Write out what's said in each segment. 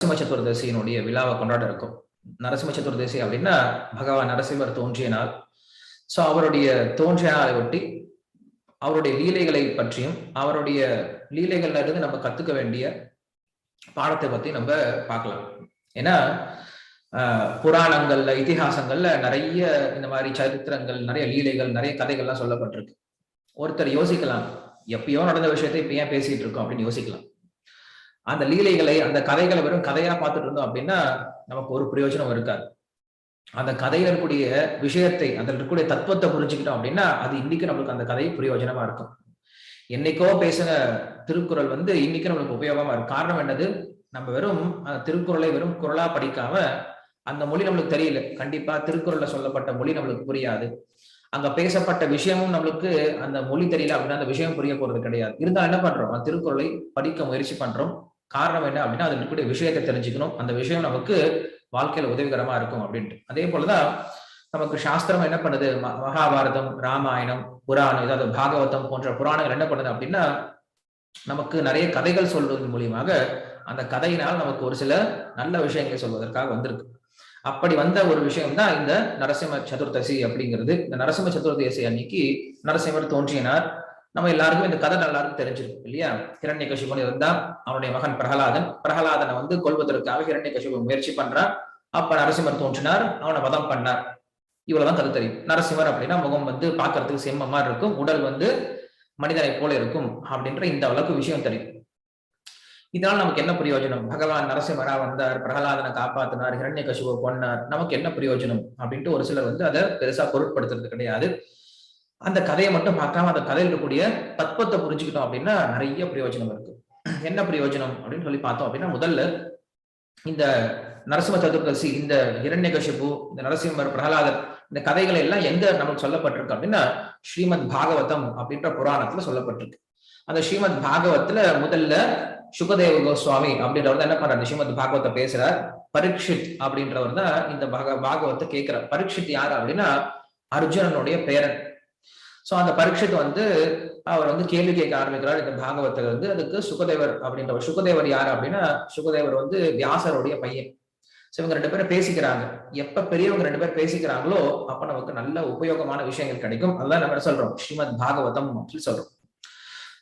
நரசிம்ம சதுர்தசியினுடைய விழாவை கொண்டாட இருக்கும். நரசிம்ம சதுர்தசி அப்படின்னா பகவான் நரசிம்மர் தோன்றிய நாள் ஸோ அவருடைய தோன்றிய நாளை ஒட்டி அவருடைய லீலைகளை பற்றியும் அவருடைய லீலைகள்ல இருந்து நம்ம கத்துக்க வேண்டிய பாடத்தை பத்தி நம்ம பார்க்கலாம். ஏன்னா புராணங்கள்ல இதிகாசங்கள்ல நிறைய இந்த மாதிரி சரித்திரங்கள் நிறைய லீலைகள் நிறைய கதைகள்லாம் சொல்லப்பட்டிருக்கு. ஒருத்தர் யோசிக்கலாம் எப்பயோ நடந்த விஷயத்தை இப்ப ஏன் பேசிட்டு இருக்கோம் அப்படின்னு யோசிக்கலாம். அந்த லீலைகளை அந்த கதைகளை வெறும் கதையா பார்த்துட்டு இருந்தோம் அப்படின்னா நமக்கு ஒரு பிரயோஜனம் இருக்காது. அந்த கதையில இருக்கக்கூடிய விஷயத்தை அதில் இருக்கக்கூடிய தத்துவத்தை புரிஞ்சுக்கிட்டோம் அப்படின்னா அது இன்னைக்கு நம்மளுக்கு அந்த கதை பிரயோஜனமா இருக்கும். என்னைக்கோ பேசின திருக்குறள் வந்து இன்னைக்கு நம்மளுக்கு உபயோகமா இருக்கும் காரணம் என்னது? நம்ம வெறும் திருக்குறளை வெறும் குரலா படிக்காம அந்த மொழி நம்மளுக்கு தெரியல. கண்டிப்பா திருக்குறள்ல சொல்லப்பட்ட மொழி நம்மளுக்கு புரியாது. அங்க பேசப்பட்ட விஷயமும் நம்மளுக்கு அந்த மொழி தெரியல அப்படின்னா அந்த விஷயம் புரிய போறது கிடையாது. இருந்தாலும் என்ன பண்றோம்? திருக்குறளை படிக்க முயற்சி பண்றோம். காரணம் என்ன அப்படின்னா அதில் இருக்கக்கூடிய விஷயத்தை தெரிஞ்சுக்கணும். அந்த விஷயம் நமக்கு வாழ்க்கையில உதவிகரமா இருக்கும் அப்படின்ட்டு. அதே போலதான் நமக்கு சாஸ்திரம் என்ன பண்ணுது? மகாபாரதம் ராமாயணம் புராணம் ஏதாவது பாகவதம் போன்ற புராணங்கள் என்ன பண்ணுது அப்படின்னா நமக்கு நிறைய கதைகள் சொல்வதன் மூலியமாக அந்த கதையினால் நமக்கு ஒரு சில நல்ல விஷயங்களை சொல்வதற்காக வந்திருக்கு. அப்படி வந்த ஒரு விஷயம் தான் இந்த நரசிம்ம சதுர்த்தசி அப்படிங்கிறது. இந்த நரசிம்ம சதுர்தசி அன்னைக்கு நரசிம்மர் தோன்றினார். நம்ம எல்லாருக்கும் இந்த கதை நல்லாருக்கும் தெரிஞ்சிருக்கும் இல்லையா? ஹிரண்ய கசிபன் இருந்தா அவனுடைய மகன் பிரகலாதன். பிரகலாதனை வந்து கொல்வதற்காக ஹிரண்ய கசிபன் முயற்சி பண்றான் அப்ப நரசிம்மர் தோன்றினார் அவனை வதம் பண்ணார். இவ்வளவுதான் கதை தெரியும். நரசிம்மர் அப்படின்னா முகம் வந்து பாக்குறதுக்கு மாதிரி இருக்கும். உடல் வந்து மனிதனை போல இருக்கும் அப்படின்ற இந்த அளவுக்கு விஷயம் தெரியும். இதனால நமக்கு என்ன பிரயோஜனம்? பகவான் நரசிம்மரா வந்தார் பிரகலாதனை காப்பாத்தினார் ஹிரண்ய கசிவை கொன்னார். நமக்கு என்ன பிரயோஜனம்? அப்படின்ட்டு ஒரு சிலர் வந்து அதை பெருசா பொருட்படுத்துறது கிடையாது. அந்த கதையை மட்டும் பார்க்காம அந்த கதையில் இருக்கக்கூடிய தத்துவத்தை புரிஞ்சுக்கிட்டோம் அப்படின்னா நிறைய பிரயோஜனம் இருக்கு. என்ன பிரயோஜனம் அப்படின்னு சொல்லி பார்த்தோம் அப்படின்னா முதல்ல இந்த நரசிம்ம சதுர்தசி இந்த இரண்யகசிபு இந்த நரசிம்மர் பிரகலாதர் இந்த கதைகள் எல்லாம் எங்க நமக்கு சொல்லப்பட்டிருக்கு அப்படின்னா ஸ்ரீமத் பாகவதம் அப்படின்ற புராணத்துல சொல்லப்பட்டிருக்கு. அந்த ஸ்ரீமத் பாகவத்துல முதல்ல சுகதேவ கோஸ்வாமி அப்படின்றவர் தான் என்ன பண்றாரு? ஸ்ரீமத் பாகவத்தை பேசுறார். பரீட்சித் அப்படின்றவர் தான் இந்த பாக பாகவத்தை கேட்கிறார். பரீட்சித் யார் அப்படின்னா அர்ஜுனனுடைய பேரன். சோ அந்த பரீட்சைக்கு வந்து அவர் வந்து கேள்வி கேட்க ஆரம்பிக்கிறார். இந்த பாகவத்தில் வந்து அதுக்கு சுகதேவர் அப்படின்றவர். சுகதேவர் யாரு அப்படின்னா சுகதேவர் வந்து வியாசருடைய பையன். ஸோ இவங்க ரெண்டு பேரும் பேசிக்கிறாங்க. எப்ப பெரியவங்க ரெண்டு பேர் பேசிக்கிறாங்களோ அப்ப நமக்கு நல்ல உபயோகமான விஷயங்கள் கிடைக்கும். அதுதான் நம்ம சொல்றோம்? ஸ்ரீமத் பாகவதம் அப்படின்னு சொல்றோம்.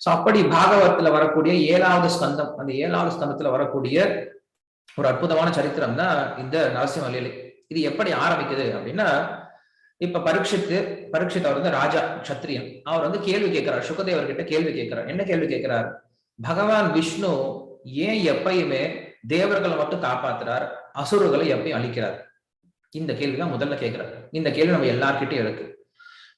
சோ அப்படி பாகவத்துல வரக்கூடிய ஏழாவது ஸ்கந்தம் அந்த ஏழாவது ஸ்கந்தத்துல வரக்கூடிய ஒரு அற்புதமான சரித்திரம் தான் இந்த நரசிம்ம லீலை. இது எப்படி ஆரம்பிக்குது அப்படின்னா இப்ப பரீட்சித்து பரீட்சித் அவர் வந்து ராஜா கத்திரியன் அவர் வந்து கேள்வி கேட்கிறார். சுகதேவர் கிட்ட கேள்வி கேட்கிறார். என்ன கேள்வி கேட்கிறார்? பகவான் விஷ்ணு ஏன் எப்பயுமே தேவர்களை மட்டும் காப்பாத்துறார்? அசுரர்களை எப்பயும் அழிக்கிறார்? இந்த கேள்விதான் முதல்ல கேட்கிறார். இந்த கேள்வி நம்ம எல்லார்கிட்டயும் இருக்கு.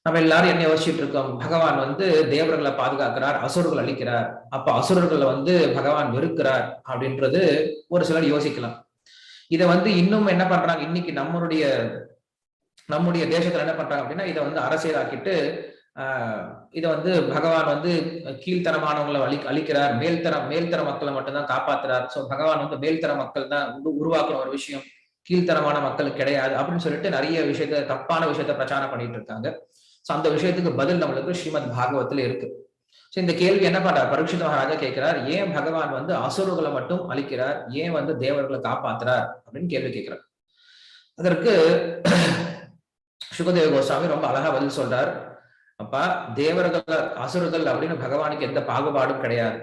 நம்ம எல்லாரும் என்ன யோசிச்சுட்டு இருக்கோம்? பகவான் வந்து தேவர்களை பாதுகாக்கிறார் அசுரர்கள் அழிக்கிறார். அப்ப அசுரர்களை வந்து பகவான் வெறுக்கிறார் அப்படின்றது ஒரு சிலர் யோசிக்கலாம். இதை வந்து இன்னும் என்ன பண்றாங்க? இன்னைக்கு நம்மளுடைய நம்முடைய தேசத்துல என்ன பண்றாங்க அப்படின்னா இதை வந்து அரசியலாக்கிட்டு ஆஹ் இதை வந்து பகவான் வந்து கீழ்த்தரமானவங்களை அழி அழிக்கிறார். மேல்தர மேல்தர மக்களை மட்டும்தான் காப்பாத்துறார். சோ பகவான் வந்து மேல்தர மக்கள் தான் உருவாக்குற ஒரு விஷயம். கீழ்த்தரமான மக்களுக்கு கிடையாது அப்படின்னு சொல்லிட்டு நிறைய விஷயத்த தப்பான விஷயத்த பிரச்சாரம் பண்ணிட்டு இருக்காங்க. சோ அந்த விஷயத்துக்கு பதில் நம்மளுக்கு ஸ்ரீமத் பாகவத்துல இருக்கு. சோ இந்த கேள்வி என்ன பண்றார்? பரீட்சித மகாராஜா கேட்கிறார் ஏன் பகவான் வந்து அசுரர்களை மட்டும் அழிக்கிறார்? ஏன் வந்து தேவர்களை காப்பாத்துறார்? அப்படின்னு கேள்வி கேட்கிறார் அதற்கு சுகதேவ கோஸ்வாமி ரொம்ப அழகா பதில் சொல்றார். அப்பா தேவர்கள் அசுரர்கள் அப்படின்னு பகவானுக்கு எந்த பாகுபாடும் கிடையாது.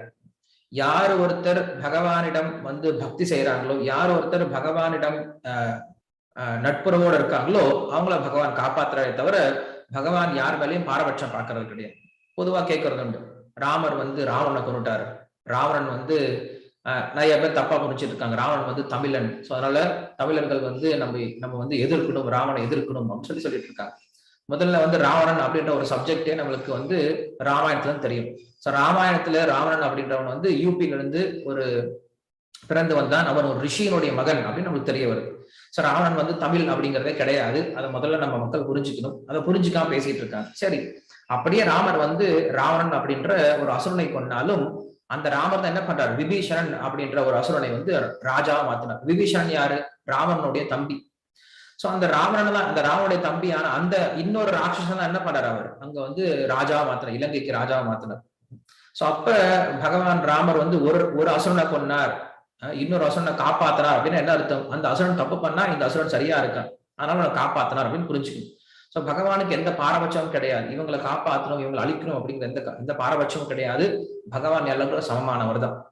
யார் ஒருத்தர் பகவானிடம் வந்து பக்தி செய்யறாங்களோ யார் ஒருத்தர் பகவானிடம் நட்புறவோட இருக்காங்களோ அவங்கள பகவான் காப்பாத்துறாரே தவிர பகவான் யார் மேலேயும் பாரபட்சம் பார்க்கறது கிடையாது. பொதுவா கேட்கறது உண்டு. ராமர் வந்து ராவணனை கொண்டுட்டாரு ராவணன் வந்து நிறைய பேர் தப்பா புரிஞ்சிட்டு இருக்காங்க ராவணன் வந்து தமிழன். ஸோ அதனால தமிழர்கள் வந்து நம்ம நம்ம வந்து எதிர்க்கணும் ராவணை எதிர்க்கணும் அப்படின்னு சொல்லி சொல்லிட்டு இருக்காங்க முதல்ல வந்து ராவணன் அப்படின்ற ஒரு சப்ஜெக்டே நம்மளுக்கு வந்து ராமாயணத்துல தெரியும். ஸோ ராமாயணத்துல ராவணன் அப்படின்றவன் வந்து யூபியில இருந்து ஒரு பிறந்து வந்தான். அவன் ஒரு ரிஷியினுடைய மகன் அப்படின்னு நம்மளுக்கு தெரிய வருது. ஸோ ராவணன் வந்து தமிழ் அப்படிங்கிறதே கிடையாது. அதை முதல்ல நம்ம மக்கள் புரிஞ்சுக்கணும். அதை புரிஞ்சுக்காம பேசிட்டு இருக்காங்க சரி. அப்படியே ராமர் வந்து ராவணன் அப்படின்ற ஒரு அசுரனை கொண்டாலும் அந்த ராமர் தான் என்ன பண்றாரு? விபீஷணன் அப்படின்ற ஒரு அசுரனை வந்து ராஜாவா மாத்தினார். விபீஷணன் யாரு? ராவணனுடைய தம்பி. சோ அந்த ராவணன் தான் அந்த ராவனுடைய தம்பியான அந்த இன்னொரு ராட்சசன் தான் என்ன பண்றாரு அவர்? அங்க வந்து ராஜாவா மாத்தினார் இலங்கைக்கு ராஜாவா மாத்தினார். சோ அப்ப பகவான் ராமர் வந்து ஒரு ஒரு அசுரனை கொன்னார். அஹ் இன்னொரு அசுரனை காப்பாத்துறா அப்படின்னு என்ன அர்த்தம்? அந்த அசுரன் தப்பு பண்ணா இந்த அசுரன் சரியா இருக்கான். அதனால நான் காப்பாத்தினார் அப்படின்னு புரிஞ்சுக்கணும். ஸோ பகவானுக்கு எந்த பாரபட்சமும் கிடையாது. இவங்களை காப்பாற்றணும் இவங்களை அழிக்கணும் அப்படிங்கிற எந்த எந்த பாரபட்சமும் கிடையாது. பகவான் எல்லாருக்கும் சமமானவர் தான்.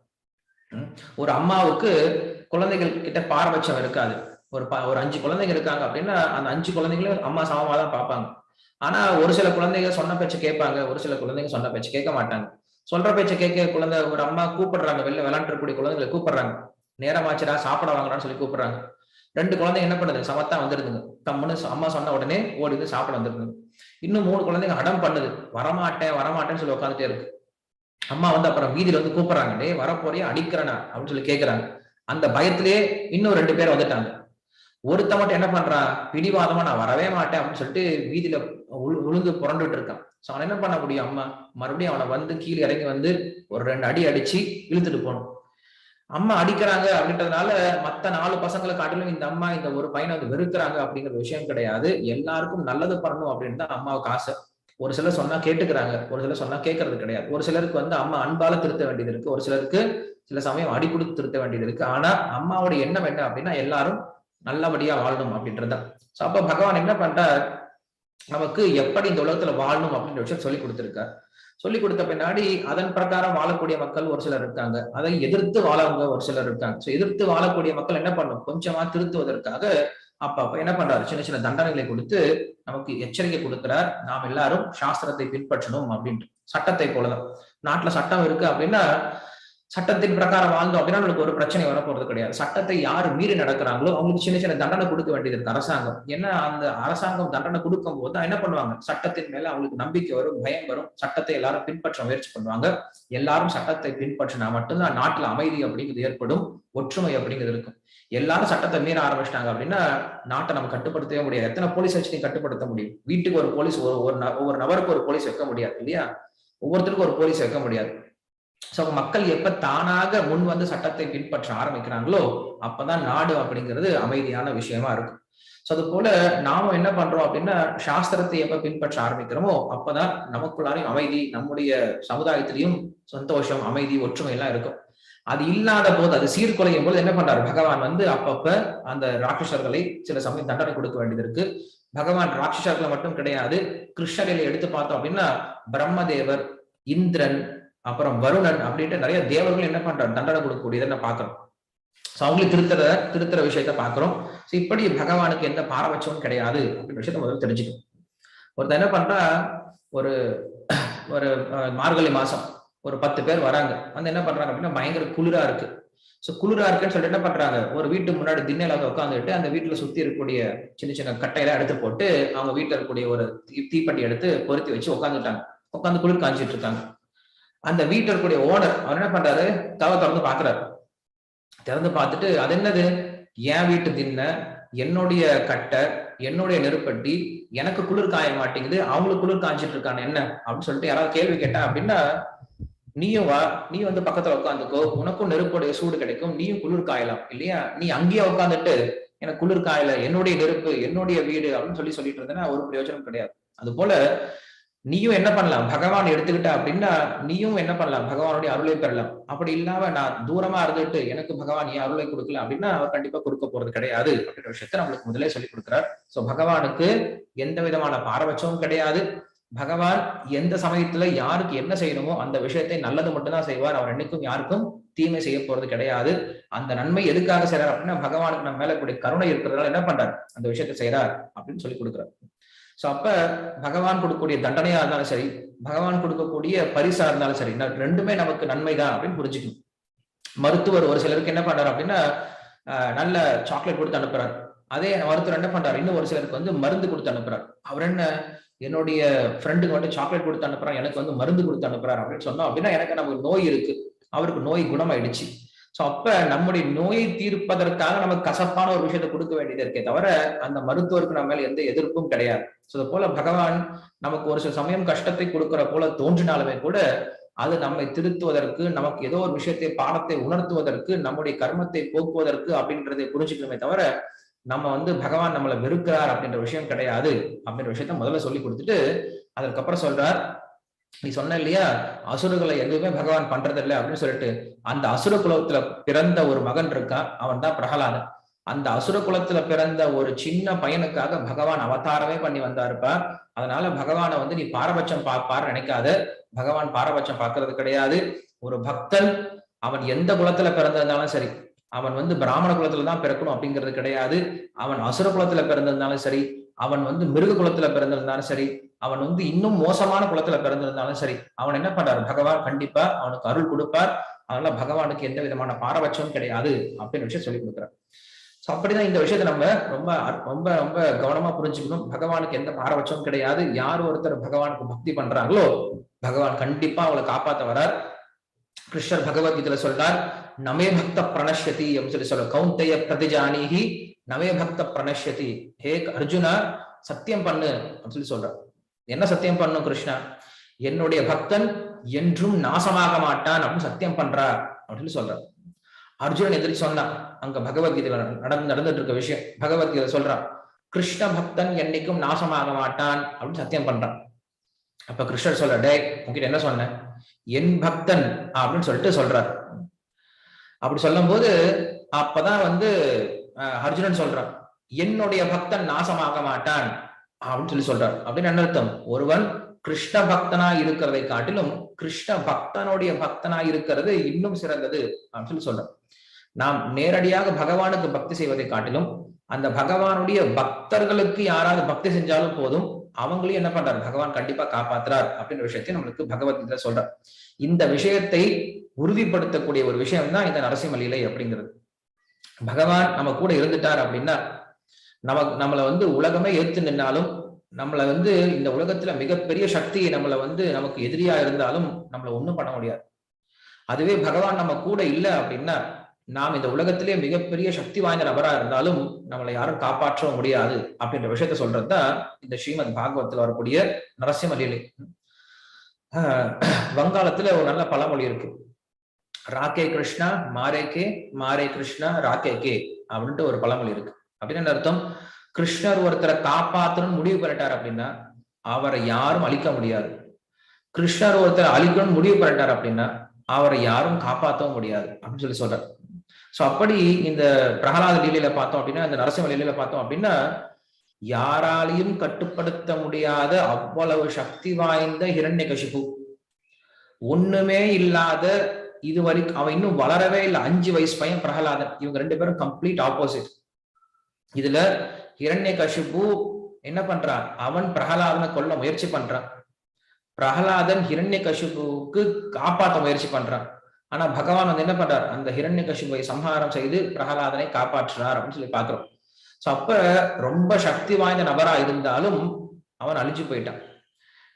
ஒரு அம்மாவுக்கு குழந்தைகள் கிட்ட பாரபட்சம் இருக்காது. ஒரு ப- ஒரு அஞ்சு குழந்தைங்க இருக்காங்க அப்படின்னா அந்த அஞ்சு குழந்தைங்களையும் அம்மா சமமாக தான் பார்ப்பாங்க. ஆனா ஒரு சில குழந்தைங்க சொன்ன பேச்சை கேட்பாங்க ஒரு சில குழந்தைங்க சொன்ன பேச்சு கேட்க மாட்டாங்க. சொல்ற பேச்சை கேட்க குழந்தை ஒரு அம்மா கூப்பிடுறாங்க வெளில விளையாண்டுக்கூடிய குழந்தைங்களை கூப்பிடுறாங்க. நேரமாச்சுடா சாப்பிட வாங்குறான்னு சொல்லி கூப்பிடுறாங்க. ரெண்டு குழந்தைங்க என்ன பண்ணுது? சமத்தா வந்துருதுங்க. தம்முன்னு அம்மா சொன்ன உடனே ஓடி வந்து சாப்பிட வந்துருதுங்க. இன்னும் மூணு குழந்தைங்க அடம் பண்ணுது. வரமாட்டேன் வரமாட்டேன்னு சொல்லி உட்காந்துட்டே இருக்கு. அம்மா வந்து அப்புறம் வீதியில வந்து கூப்பிடுறாங்க. டே வரப்போறியா? அடிக்கிறனா? அப்படின்னு சொல்லி கேக்குறாங்க. அந்த பயத்திலேயே இன்னும் ரெண்டு பேர் வந்துட்டாங்க. ஒருத்த மட்டும் என்ன பண்றான்? பிடிவாதமா நான் வரவே மாட்டேன் அப்படின்னு சொல்லிட்டு வீதியில உள் உழுந்து புரண்டுட்டு இருக்கான். சோ அவன் என்ன பண்ண முடியும் அம்மா? மறுபடியும் அவனை வந்து கீழே இறங்கி வந்து ஒரு ரெண்டு அடி அடிச்சு இழுத்துட்டு போகணும். அம்மா அடிக்கிறாங்க அப்படின்றதுனால மத்த நாலு பசங்களை காட்டிலும் இந்த அம்மா இந்த ஒரு பையனை வந்து வெறுக்கிறாங்க அப்படிங்கிற விஷயம் கிடையாது. எல்லாருக்கும் நல்லது பண்ணணும் அப்படின்னு தான் அம்மாவுக்கு ஆசை. ஒரு சிலர் சொன்னா கேட்டுக்கிறாங்க ஒரு சிலர் சொன்னா கேட்கறது கிடையாது. ஒரு சிலருக்கு வந்து அம்மா அன்பால திருத்த வேண்டியது இருக்கு. ஒரு சிலருக்கு சில சமயம் அடி கொடுத்து திருத்த வேண்டியது இருக்கு. ஆனா அம்மாவோட எண்ணம் என்ன அப்படின்னா எல்லாரும் நல்லபடியா வாழணும் அப்படின்றதுதான் சோ அப்ப பகவான் என்ன பண்றார்? நமக்கு எப்படி இந்த உலகத்துல வாழணும் அப்படின்ற விஷயம் சொல்லி கொடுத்திருக்கார். சொல்லி கொடுத்த பின்னாடி அதன் பிரகாரம் வாழக்கூடிய மக்கள் ஒரு சிலர் இருக்காங்க. அதை எதிர்த்து வாழவங்க ஒரு சிலர் இருக்காங்க. சோ எதிர்த்து வாழக்கூடிய மக்கள் என்ன பண்ணும்? கொஞ்சமா திருத்துவதற்காக அப்ப அப்ப என்ன பண்றாரு? சின்ன சின்ன தண்டனைகளை கொடுத்து நமக்கு எச்சரிக்கை கொடுக்கிறார். நாம் எல்லாரும் சாஸ்திரத்தை பின்பற்றணும் அப்படின்ட்டு சட்டத்தை போலதான். நாட்டுல சட்டம் இருக்கு அப்படின்னா சட்டத்தின் பிரகாரம் வாழ்ந்தோம் அப்படின்னா நம்மளுக்கு ஒரு பிரச்சனை வரப்போறது கிடையாது. சட்டத்தை யார் மீறி நடக்கிறாங்களோ அவங்களுக்கு சின்ன சின்ன தண்டனை கொடுக்க வேண்டியது இருக்கு. அரசாங்கம். ஏன்னா அந்த அரசாங்கம் தண்டனை கொடுக்கும் போது தான் என்ன பண்ணுவாங்க? சட்டத்தின் மேல அவங்களுக்கு நம்பிக்கை வரும் பயம் வரும். சட்டத்தை எல்லாரும் பின்பற்ற முயற்சி பண்ணுவாங்க. எல்லாரும் சட்டத்தை பின்பற்றினா மட்டும்தான் நாட்டுல அமைதி அப்படிங்கிறது ஏற்படும் ஒற்றுமை அப்படிங்கிறது இருக்கும். எல்லாரும் சட்டத்தை மீற ஆரம்பிச்சிட்டாங்க அப்படின்னா நாட்டை நம்ம கட்டுப்படுத்தவே முடியாது. எத்தனை போலீஸ் வச்சு நீ கட்டுப்படுத்த முடியும்? வீட்டுக்கு ஒரு போலீஸ் ஒரு ஒரு ந- நபருக்கு ஒரு போலீஸ் வைக்க முடியாது இல்லையா? ஒவ்வொருத்தருக்கும் ஒரு போலீஸ் வைக்க முடியாது. சோ மக்கள் எப்ப தானாக முன் வந்து சட்டத்தை பின்பற்ற ஆரம்பிக்கிறாங்களோ அப்பதான் நாடு அப்படிங்கிறது அமைதியான விஷயமா இருக்கும். சோ அது போல நாம என்ன பண்றோம் அப்படின்னா சாஸ்திரத்தை எப்ப பின்பற்ற ஆரம்பிக்கிறோமோ அப்பதான் நமக்குள்ளாரையும் அமைதி நம்முடைய சமுதாயத்திலையும் சந்தோஷம் அமைதி ஒற்றுமை எல்லாம் இருக்கும். அது இல்லாத போது அது சீர்குலையும் போது என்ன பண்றாரு? பகவான் வந்து அப்பப்ப அந்த ராட்சசர்களை சில சமயம் தண்டனை கொடுக்க வேண்டியது இருக்கு. பகவான் ராட்சசர்களை மட்டும் கிடையாது கிருஷ்ணரில எடுத்து பார்த்தோம் அப்படின்னா பிரம்மதேவர் இந்திரன் அப்புறம் வருணன் அப்படின்ட்டு நிறைய தேவர்கள் என்ன பண்றாரு தண்டனை கொடுக்கக்கூடியதை நான் பாக்குறோம் ஸோ அவங்களுக்கு திருத்துற திருத்துற விஷயத்த பாக்குறோம் ஸோ இப்படி பகவானுக்கு எந்த பாரபட்சமும் கிடையாது அப்படின்ற விஷயத்த முதல்ல தெரிஞ்சுக்கணும். ஒருத்தர் என்ன பண்றா? ஒரு ஒரு மார்கழி மாசம் ஒரு பத்து பேர் வராங்க. வந்து என்ன பண்றாங்க அப்படின்னா பயங்கர குளிரா இருக்கு. ஸோ குளிரா இருக்குன்னு சொல்லிட்டு என்ன பண்றாங்க? ஒரு வீட்டு முன்னாடி திண்ணையில உட்காந்துட்டு அந்த வீட்டுல சுத்தி இருக்கக்கூடிய சின்ன சின்ன கட்டையெல்லாம் எடுத்து போட்டு அவங்க வீட்டுல இருக்கக்கூடிய ஒரு தீ- எடுத்து பொருத்தி வச்சு உட்காந்துட்டாங்க உட்காந்து குளிர் காஞ்சிட்டு இருக்காங்க. அந்த வீட்டில் இருக்கக்கூடிய ஓனர் அவர் என்ன பண்றாரு? கதவை திறந்து பாக்குறாரு திறந்து பார்த்துட்டு அது என்னது? என் வீட்டு தின்ன என்னுடைய கட்டை என்னுடைய நெருப்பட்டி எனக்கு குளிர் காய மாட்டேங்குது அவங்களுக்கு குளிர் காய்ச்சிட்டு இருக்கான் என்ன? அப்படின்னு சொல்லிட்டு யாராவது கேள்வி கேட்டா அப்படின்னா நீயும் வா நீ வந்து பக்கத்துல உட்காந்துக்கோ உனக்கும் நெருப்புடைய சூடு கிடைக்கும் நீயும் குளிர் காயலாம் இல்லையா? நீ அங்கேயே உட்காந்துட்டு எனக்கு குளிர் காயல என்னுடைய நெருப்பு என்னுடைய வீடு அப்படின்னு சொல்லி சொல்லிட்டு இருந்தேன்னா ஒரு பிரயோஜனம் கிடையாது. அது போல நீயும் என்ன பண்ணலாம்? பகவான் எடுத்துக்கிட்ட அப்படின்னா நீயும் என்ன பண்ணலாம்? பகவானுடைய அருளை பெறலாம். அப்படி இல்லாம நான் தூரமா இருந்துட்டு எனக்கு பகவான் ஏன் அருளை கொடுக்கல அப்படின்னா அவர் கண்டிப்பா கொடுக்க போறது கிடையாது. அப்படின்ற விஷயத்த நம்மளுக்கு முதலே சொல்லி கொடுக்கிறார். சோ பகவானுக்கு எந்த விதமான பாரபட்சமும் கிடையாது. பகவான் எந்த சமயத்துல யாருக்கு என்ன செய்யணுமோ அந்த விஷயத்தை நல்லது மட்டும்தான் செய்வார். அவர் என்னைக்கும் யாருக்கும் தீமை செய்ய போறது கிடையாது. அந்த நன்மை எதுக்காக செய்யறார் அப்படின்னா பகவானுக்கு நம்ம மேல கூடிய கருணை இருக்கிறதுனால என்ன பண்றார்? அந்த விஷயத்தை செய்றார் அப்படின்னு சொல்லி கொடுக்குறார். சோ அப்ப பகவான் கொடுக்கக்கூடிய தண்டனையா இருந்தாலும் சரி பகவான் கொடுக்கக்கூடிய பரிசா இருந்தாலும் சரி ந- ரெண்டுமே நமக்கு நன்மைதான் அப்படின்னு புரிஞ்சுக்கணும். மருத்துவர் ஒரு சிலருக்கு என்ன பண்றாரு அப்படின்னா நல்ல சாக்லேட் கொடுத்து அனுப்புறாரு. அதே மருத்துவர் என்ன பண்றாரு? இன்னும் ஒரு சிலருக்கு வந்து மருந்து கொடுத்து அனுப்புறாரு. அவர் என்ன என்னுடைய ஃப்ரெண்டுக்கு வந்து சாக்லேட் கொடுத்து அனுப்புறாரு எனக்கு வந்து மருந்து கொடுத்து அனுப்புறாரு அப்படின்னு சொன்னோம் அப்படின்னா எனக்கு நமக்கு நோய் இருக்கு. அவருக்கு நோய் குணமாயிடுச்சு. சோ அப்ப நம்முடைய நோயை தீர்ப்பதற்காக நமக்கு கசப்பான ஒரு விஷயத்தை கொடுக்க வேண்டியது இருக்கே தவிர அந்த மருத்துவருக்கு நம்ம மேல எந்த எதிர்ப்பும் கிடையாது. சோ அது போல பகவான் நமக்கு ஒரு சில சமயம் கஷ்டத்தை கொடுக்கிற போல தோன்றினாலுமே கூட அது நம்மை திருத்துவதற்கு நமக்கு ஏதோ ஒரு விஷயத்தை பாடத்தை உணர்த்துவதற்கு நம்முடைய கர்மத்தை போக்குவதற்கு அப்படின்றதை புரிஞ்சுக்கணுமே தவிர நம்ம வந்து பகவான் நம்மளை வெறுக்கிறார் அப்படின்ற விஷயம் கிடையாது. அப்படின்ற விஷயத்த முதல்ல சொல்லி கொடுத்துட்டு அதற்கப்புறம் சொல்றார் நீ சொன்ன இல்லையா? அசுரர்களை எதுவுமே பகவான் பண்றது இல்லை அப்படின்னு சொல்லிட்டு அந்த அசுர குலத்துல பிறந்த ஒரு மகன் இருக்கான். அவன் தான் பிரகலாதன். அந்த அசுர குலத்துல பிறந்த ஒரு சின்ன பையனுக்காக பகவான் அவதாரமே பண்ணி வந்தாருப்பா அதனால பகவானை வந்து நீ பாரபட்சம் பார்ப்பார் நினைக்காத. பகவான் பாரபட்சம் பார்க்கறது கிடையாது. ஒரு பக்தன் அவன் எந்த குலத்துல பிறந்திருந்தாலும் சரி அவன் வந்து பிராமண குலத்துல தான் பிறக்கணும் அப்படிங்கிறது கிடையாது. அவன் அசுர குலத்துல பிறந்திருந்தாலும் சரி அவன் வந்து மிருக குலத்துல பிறந்திருந்தாலும் சரி அவன் வந்து இன்னும் மோசமான குலத்துல பிறந்திருந்தாலும் சரி அவன் என்ன பண்றாரு? பகவான் கண்டிப்பா அவனுக்கு அருள் கொடுப்பார். அதனால பகவானுக்கு எந்த விதமான பாரபட்சமும் கிடையாது அப்படின்னு விஷயம் சொல்லி கொடுக்குறாரு. சோ அப்படிதான் இந்த விஷயத்த நம்ம ரொம்ப ரொம்ப ரொம்ப கவனமா புரிஞ்சுக்கணும். பகவானுக்கு எந்த பாரபட்சமும் கிடையாது. யார் ஒருத்தர் பகவானுக்கு பக்தி பண்றாங்களோ பகவான் கண்டிப்பா அவளை காப்பாத்த வரார் கிருஷ்ணர் பகவத்கீதையில சொல்றார் நமே பக்த பிரணஷ்யதி அப்படின்னு சொல்லி சொல்ற கௌந்தைய பிரதிஜானிஹி நவே பக்த பிரணஷ்யதி. ஹே அர்ஜுனா சத்தியம் பண்ணு அப்படின்னு சொல்லி சொல்றார். என்ன சத்தியம் பண்ணும் கிருஷ்ணா? என்னுடைய பக்தன் என்றும் நாசமாக மாட்டான் அப்படின்னு சத்தியம் பண்றா அப்படின்னு சொல்றார். அர்ஜுனன் எதிரி சொன்னான் அங்க பகவத்கீதையில நடந்து நடந்துட்டு இருக்க விஷயம். பகவத்கீதை சொல்றான் கிருஷ்ண பக்தன் என்னைக்கும் நாசமாக மாட்டான் அப்படின்னு சத்தியம் பண்றான். அப்ப கிருஷ்ணர் சொல்ற டே உங்ககிட்ட என்ன சொன்ன என் பக்தன் அப்படின்னு சொல்லிட்டு சொல்றார். அப்படி சொல்லும் போது அப்பதான் வந்து அர்ஜுனன் சொல்றான் என்னுடைய பக்தன் நாசமாக மாட்டான் அப்படின்னு சொல்லி சொல்றார். அப்படின்னு என்ன அர்த்தம்? ஒருவன் கிருஷ்ண பக்தனா இருக்கிறதை காட்டிலும் கிருஷ்ண பக்தனுடைய பக்தனா இருக்கிறது இன்னும் சிறந்தது அப்படின்னு சொல்லி சொல்றார். நாம் நேரடியாக பகவானுக்கு பக்தி செய்வதை காட்டிலும் அந்த பகவானுடைய பக்தர்களுக்கு யாராவது பக்தி செஞ்சாலும் போதும் அவங்களையும் என்ன பண்றாரு? பகவான் கண்டிப்பா காப்பாத்துறார் அப்படின்ற விஷயத்தை நம்மளுக்கு பகவத்கீதை சொல்றார். இந்த விஷயத்தை உறுதிப்படுத்தக்கூடிய ஒரு விஷயம் தான் இந்த நரசிம்மலீலை அப்படிங்கிறது. பகவான் நம்ம கூட இருந்துட்டார் அப்படின்னா நம்ம நம்மளை வந்து உலகமே ஏற்று நின்னாலும் நம்மளை வந்து இந்த உலகத்துல மிகப்பெரிய சக்தி நம்மளை வந்து நமக்கு எதிரியா இருந்தாலும் நம்மளை ஒன்றும் பண்ண முடியாது. அதுவே பகவான் நம்ம கூட இல்லை அப்படின்னா நாம் இந்த உலகத்திலே மிகப்பெரிய சக்தி வாய்ந்த நபரா இருந்தாலும் நம்மளை யாரும் காப்பாற்றவும் முடியாது அப்படின்ற விஷயத்த சொல்றதுதான் இந்த ஸ்ரீமத் பாகவத்தில் வரக்கூடிய நரசிம்மலீலை வங்காளத்துல ஒரு நல்ல பழமொழி இருக்கு. ராக்கே கிருஷ்ணா மாரே கே மாரே கிருஷ்ணா ராக்கே கே அப்படின்ட்டு ஒரு பழமொழி இருக்கு. அப்படின்னு அர்த்தம்? கிருஷ்ணர் ஒருத்தரை காப்பாற்றணும்னு முடிவு பண்ணிட்டார் அப்படின்னா அவரை யாரும் அழிக்க முடியாது. கிருஷ்ணர் ஒருத்தரை அழிக்கணும்னு முடிவு பண்ணிட்டார் அப்படின்னா அவரை யாரும் காப்பாற்றவும் முடியாது அப்படின்னு சொல்லி சொல்றார். சோ அப்படி இந்த பிரகலாத லீலையில பார்த்தோம் அப்படின்னா இந்த நரசிம்ம லீலையில பார்த்தோம் அப்படின்னா யாராலையும் கட்டுப்படுத்த முடியாத அவ்வளவு சக்தி வாய்ந்த ஹிரண்ய கசிப்பு ஒண்ணுமே இல்லாத இது வரைக்கும் அவன் இன்னும் வளரவே இல்லை. அஞ்சு வயசு பையன் பிரகலாதன். இவங்க ரெண்டு பேரும் கம்ப்ளீட் ஆப்போசிட் இதுல ஹிரண்ய கஷிபு என்ன பண்றான்? அவன் பிரகலாதனை கொல்ல முயற்சி பண்றான். பிரகலாதன் ஹிரண்ய கசிப்புக்கு காப்பாற்ற முயற்சி பண்றான். ஆனா பகவான் வந்து என்ன பண்றார்? அந்த ஹிரண்ய கஷிப்பை சம்ஹாரம் செய்து பிரகலாதனை காப்பாற்றுறார் அப்படின்னு சொல்லி பாக்குறோம் சோ அப்ப ரொம்ப சக்தி வாய்ந்த நபரா இருந்தாலும் அவன் அழிஞ்சு போயிட்டான்.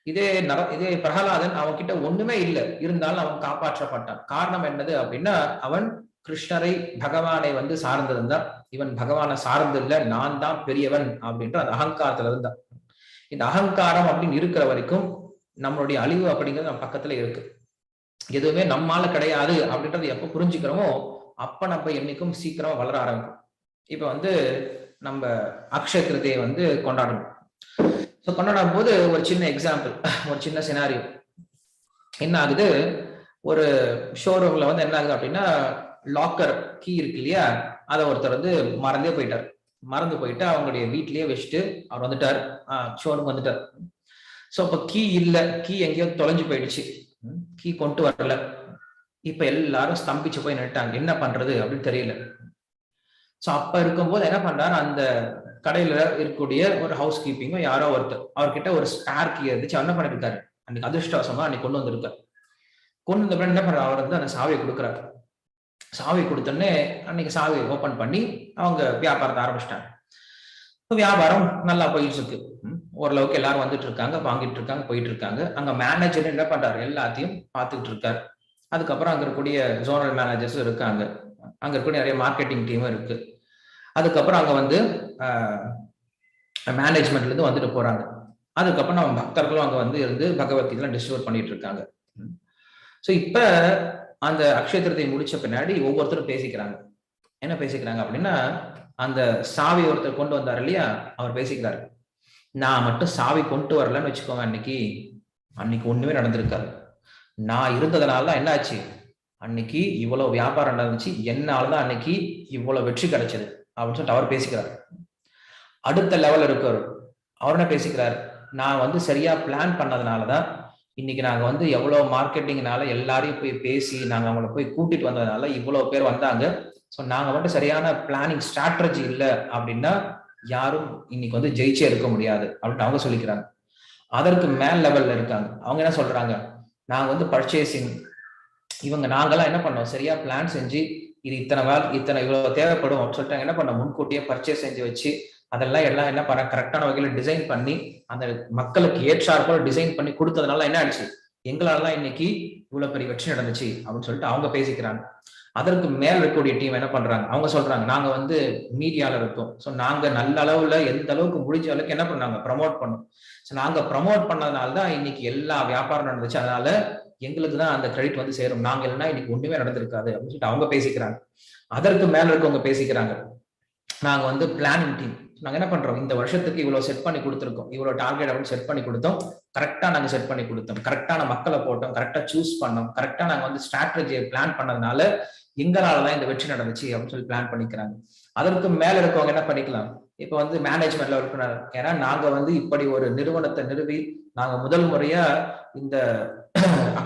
இதே நர இதே பிரகலாதன் அவன் கிட்ட ஒண்ணுமே இல்லை. இருந்தாலும் அவன் காப்பாற்றப்பட்டான். காரணம் என்னது அப்படின்னா அவன் கிருஷ்ணரை பகவானை வந்து சார்ந்திருந்தான். இவன் பகவானை சார்ந்து இல்ல நான் தான் பெரியவன் அப்படின்ற அந்த அகங்காரத்துல இருந்தான். இந்த அகங்காரம் அப்படின்னு இருக்கிற வரைக்கும் நம்மளுடைய அழிவு அப்படிங்கிறது நம்ம பக்கத்துல இருக்கு. எதுவுமே நம்மால கிடையாது அப்படின்றது எப்ப புரிஞ்சுக்கிறோமோ அப்ப நம்ம என்னைக்கும் சீக்கிரம் வளர ஆரம்பிக்கும் இப்ப வந்து நம்ம அக்ஷய திருதியை வந்து கொண்டாடணும். ஸோ கொண்டாடும் போது ஒரு சின்ன எக்ஸாம்பிள் ஒரு சின்ன சினாரியோ என்ன ஆகுது? ஒரு ஷோரூம்ல வந்து என்ன ஆகுது அப்படின்னா லாக்கர் கீ இருக்கு இல்லையா? அதை ஒருத்தர் வந்து மறந்தே போயிட்டார். மறந்து போயிட்டு அவங்களுடைய வீட்லயே வச்சுட்டு அவர் வந்துட்டார். ஷோரூம் வந்துட்டார். ஸோ அப்போ கீ இல்லை. கீ எங்கேயோ தொலைஞ்சு போயிடுச்சு. கீ கொண்டு வரல. இப்ப எல்லாரும் ஸ்தம்பிச்சு போய் நிட்டாங்க என்ன பண்றது அப்படின்னு தெரியல. ஸோ அப்ப இருக்கும்போது என்ன பண்றாரு? அந்த கடையில இருக்கக்கூடிய ஒரு ஹவுஸ் கீப்பிங்கும் யாரோ ஒருத்தர். அவர்கிட்ட ஒரு ஸ்பேர் கீ இருந்துச்சு. என்ன பண்ணிருக்காரு அன்னைக்கு அதிர்ஷ்டவசமா அன்னைக்கு கொண்டு வந்திருக்காரு. கொண்டு வந்த என்ன பண்ற அவர் வந்து அந்த சாவியை கொடுக்குறாரு. சாவி கொடுத்தோடனே அன்னைக்கு சாவியை ஓபன் பண்ணி அவங்க வியாபாரத்தை ஆரம்பிச்சிட்டாங்க. வியாபாரம் நல்லா போயிட்டு இருக்கு. ஓரளவுக்கு எல்லாரும் வந்துட்டு இருக்காங்க வாங்கிட்டு இருக்காங்க போயிட்டு இருக்காங்க. அங்க மேனேஜர் என்ன பண்றாரு? எல்லாத்தையும் பார்த்துக்கிட்டு இருக்காரு. அதுக்கப்புறம் அங்க இருக்கக்கூடிய ஜோனல் மேனேஜர்ஸும் இருக்காங்க. அங்க இருக்கக்கூடிய நிறைய மார்க்கெட்டிங் டீமும் இருக்கு. அதுக்கப்புறம் அங்க வந்து மேனேஜ்மெண்ட்ல இருந்து வந்துட்டு போறாங்க. அதுக்கப்புறம் நம்ம பக்தர்களும் அங்க வந்து இருந்து பகவத்கீதை டிஸ்ட்ரிபியூட் பண்ணிட்டு இருக்காங்க. ஸோ இப்ப அந்த அக்ஷேத்திரத்தை முடிச்ச பின்னாடி ஒவ்வொருத்தரும் பேசிக்கிறாங்க. என்ன பேசிக்கிறாங்க அப்படின்னா அந்த சாவி ஒருத்தர் கொண்டு வந்தார் இல்லையா? அவர் பேசிக்கிறாரு. நான் மட்டும் சாவி கொண்டு வரலன்னு வச்சுக்கோங்க அன்னைக்கு. அன்னைக்கு ஒண்ணுமே நடந்திருக்காரு நான் இருந்ததுனால தான் என்ன ஆச்சு அன்னைக்கு இவ்வளவு வியாபாரம் நடந்துச்சு. என்னாலதான் அன்னைக்கு இவ்வளவு வெற்றி கிடைச்சது. அப்படின்னு சொல்லிட்டு அவர் பேசிக்கிறார். அடுத்த லெவல் இருக்கவர் அவர் என்ன பேசிக்கிறார்? நான் வந்து சரியா பிளான் பண்ணதுனாலதான் இன்னைக்கு நாங்க வந்து எவ்வளவு மார்க்கெட்டிங்னால எல்லாரையும் போய் பேசி நாங்க அவங்கள போய் கூட்டிட்டு வந்ததுனால இவ்வளவு பேர் வந்தாங்க. ஸோ நாங்க மட்டும் சரியான பிளானிங் ஸ்ட்ராட்டஜி இல்லை அப்படின்னா யாரும் இன்னைக்கு வந்து ஜெயிச்சே இருக்க முடியாது அப்படின்னு அவங்க சொல்லிக்கிறாங்க. அதற்கு மேல் லெவல்ல இருக்காங்க. அவங்க என்ன சொல்றாங்க? நாங்க வந்து பர்ச்சேசிங் இவங்க நாங்கெல்லாம் என்ன பண்ணோம்? சரியா பிளான் செஞ்சு இது இத்தனை வேல் இத்தனை இவ்வளவு தேவைப்படும் அப்படின்னு சொல்லிட்டு என்ன பண்ணோம்? முன்கூட்டியே பர்ச்சேஸ் செஞ்சு வச்சு அதெல்லாம் எல்லாம் என்ன பண்ண கரெக்டான வகையில டிசைன் பண்ணி அந்த மக்களுக்கு ஏற்றாறு போல டிசைன் பண்ணி கொடுத்ததுனால என்ன ஆயிடுச்சு? எங்களால தான் இன்னைக்கு இவ்வளவு பெரிய வெற்றி நடந்துச்சு அப்படின்னு சொல்லிட்டு அவங்க பேசிக்கிறாங்க. அதற்கு மேல் இருக்கக்கூடிய டீம் என்ன பண்றாங்க? அவங்க சொல்றாங்க நாங்க வந்து மீடியால இருக்கோம். ஸோ நாங்க நல்ல அளவுல எந்த அளவுக்கு முடிஞ்ச அளவுக்கு என்ன பண்ணாங்க? ப்ரமோட் பண்ணோம். ஸோ நாங்க ப்ரமோட் பண்ணதுனால தான் இன்னைக்கு எல்லா வியாபாரம் நடந்துச்சு. அதனால எங்களுக்கு தான் அந்த கிரெடிட் வந்து சேரும். நாங்க இல்லைன்னா இன்னைக்கு ஒண்ணுமே நடந்திருக்காது அப்படின்னு சொல்லிட்டு அவங்க பேசிக்கிறாங்க. அதற்கு மேல இருக்கவங்க பேசிக்கிறாங்க. நாங்க வந்து பிளானிங் டீம் நாங்க என்ன பண்றோம்? இந்த வருஷத்துக்கு இவ்வளவு செட் பண்ணி கொடுத்துருக்கோம். இவ்வளவு டார்கெட் அப்படின்னு செட் பண்ணி கொடுத்தோம். கரெக்டா நாங்க செட் பண்ணி கொடுத்தோம். கரெக்டான மக்களை போட்டோம். கரெக்டா சூஸ் பண்ணோம். கரெக்டா நாங்க வந்து ஸ்ட்ராட்டஜியை பிளான் பண்ணதுனால எங்களாலதான் இந்த வெற்றி நடந்துச்சு அப்படின்னு சொல்லி பிளான் பண்ணிக்கிறாங்க. அதற்கு மேல இருக்கவங்க என்ன பண்ணிக்கலாம்? இப்ப வந்து மேனேஜ்மெண்ட்ல இருக்கிறாங்க ஏன்னா நாங்க வந்து இப்படி ஒரு நிறுவனத்தை நிறுவி நாங்க முதல் முறையா இந்த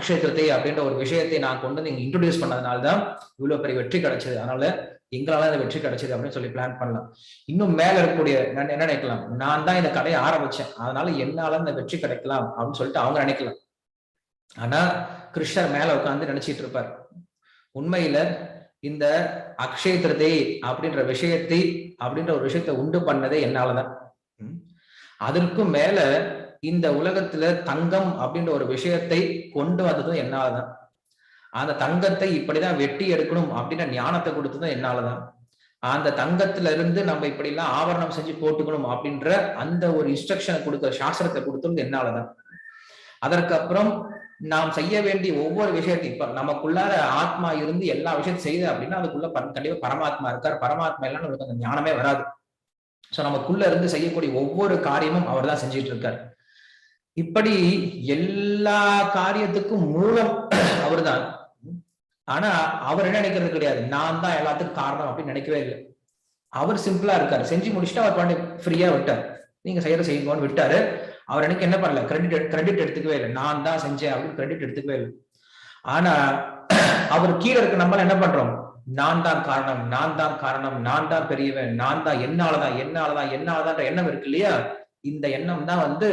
அக்ஷய அப்படின்ற ஒரு விஷயத்தை நான் கொண்டு வந்து இங்கே இன்ட்ரடியூஸ் பண்ணதுனால தான் இவ்வளோ பெரிய வெற்றி கிடைச்சது. அதனால எங்களால இந்த வெற்றி கிடைச்சது அப்படின்னு சொல்லி பிளான் பண்ணலாம். இன்னும் மேல இருக்கக்கூடிய நான் என்ன நினைக்கலாம்? நான் தான் இந்த கடையை ஆரம்பிச்சேன். அதனால என்னால இந்த வெற்றி கிடைக்கலாம் அப்படின்னு சொல்லிட்டு அவங்க நினைக்கலாம். ஆனா கிருஷ்ணர் மேல உட்காந்து நினைச்சிட்டு இருப்பார். உண்மையில இந்த அக்ஷய திருதை அப்படின்ற விஷயத்தை அப்படின்ற ஒரு விஷயத்தை உண்டு பண்ணதே என்னாலதான். அதற்கும் மேல இந்த உலகத்துல தங்கம் அப்படின்ற ஒரு விஷயத்தை கொண்டு வந்ததும் என்னாலதான். அந்த தங்கத்தை இப்படிதான் வெட்டி எடுக்கணும் அப்படின்ற ஞானத்தை கொடுத்ததும் என்னாலதான். அந்த தங்கத்துல இருந்து நம்ம இப்படி எல்லாம் ஆவரணம் செஞ்சு போட்டுக்கணும் அப்படின்ற அந்த ஒரு இன்ஸ்ட்ரக்ஷனை கொடுக்குற சாஸ்திரத்தை கொடுத்தது என்னாலதான். அதற்கு அப்புறம் நாம் செய்ய வேண்டிய ஒவ்வொரு விஷயத்தையும் இப்ப நமக்குள்ளார ஆத்மா இருந்து எல்லா விஷயத்தையும் செய்யுது அப்படின்னா அதுக்குள்ள கண்டிப்பா பரமாத்மா இருக்கார். பரமாத்மா இல்லைன்னு அந்த ஞானமே வராது. சோ நமக்குள்ள இருந்து செய்யக்கூடிய ஒவ்வொரு காரியமும் அவர் தான் செஞ்சுட்டு இருக்காரு. இப்படி எல்லா காரியத்துக்கும் மூலம் அவர் தான் ஆனா அவர் என்ன நினைக்கிறது கிடையாது? நான் தான் எல்லாத்துக்கும் காரணம் அப்படின்னு நினைக்கவே இல்லை. அவர் சிம்பிளா இருக்காரு. செஞ்சு முடிச்சுட்டு அவர் பாண்டி ஃப்ரீயா விட்டார். நீங்க செய்யற செய்யுங்கன்னு விட்டாரு. அவர் எனக்கு என்ன பண்ணல? கிரெடிட் கிரெடிட் எடுத்துக்கவே இல்லை. நான் தான் செஞ்சேன் அப்படின்னு கிரெடிட் எடுத்துக்கவே இல்லை. ஆனா அவர் கீழே இருக்க நம்மள என்ன பண்றோம்? நான் தான் காரணம் நான் தான் காரணம் நான் தான் பெரியவன் நான் தான் என்னாலதான் என்னாலதான் என்னாலதான் எண்ணம் இருக்கு இல்லையா? இந்த எண்ணம் தான் வந்து